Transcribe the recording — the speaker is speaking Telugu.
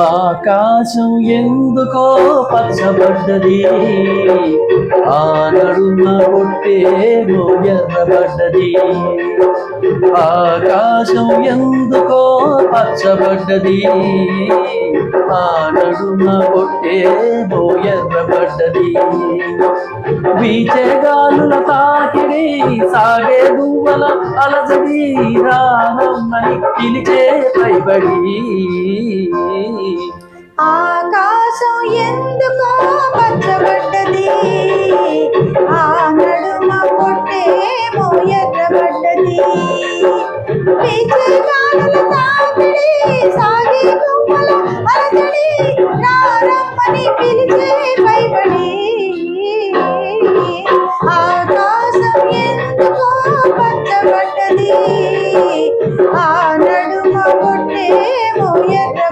ఆకాశం ఎందుకో పచ్చబడ్డది? ఆ నడుమ కొట్టేమో ఎర్రబడ్డది. ఆకాశం ఎందుకో పచ్చబడ్డది? ఆ నడుమ కొట్టేమో ఎర్రబడ్డది. బీచేగాలుల తాకిడి సాగే దువ్వల అలజడి రానమ్మని పిలిచే పైబడి. ఎందుకో పచ్చబడ్డది ఆ నడుమ పొట్టేమో ఎర్రబడ్డది. విజయగానుల తాకిడి సాగి గుమ్మల ఆకాశం ఎందుకో పచ్చబడ్డది ఆ నడుమ పొట్టేమో ఎర్ర